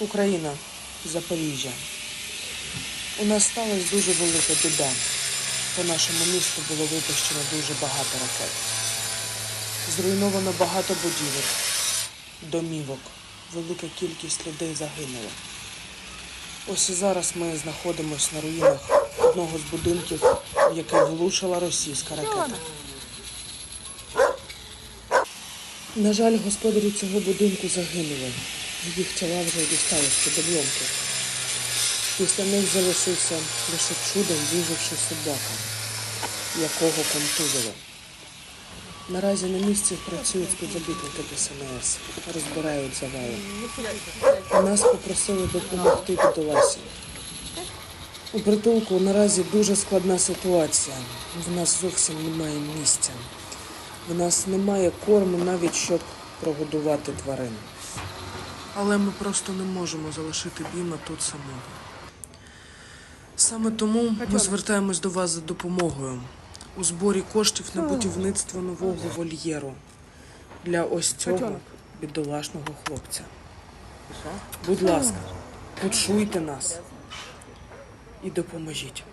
Україна, Запоріжжя. У нас сталася дуже велика біда. По нашому місту було випущено дуже багато ракет. Зруйновано багато будівель, домівок. Велика кількість людей загинула. Ось і зараз ми знаходимося на руїнах одного з будинків, в який влучила російська ракета. На жаль, господарі цього будинку загинули. Їх тіла вже дістали з-під обломків. Після них залишився лише чудом виживший собака, якого контузило. Наразі на місці працюють співробітники ДСНС, розбирають завали. Нас попросили допомогти бідоласі. У притулку наразі дуже складна ситуація. В нас зовсім немає місця. В нас немає корму навіть щоб прогодувати тварин. Але ми просто не можемо залишити Біма тут самого. Саме тому ми звертаємось до вас за допомогою. У зборі коштів на будівництво нового вольєру для ось цього бідолашного хлопця. Будь ласка, почуйте нас і допоможіть.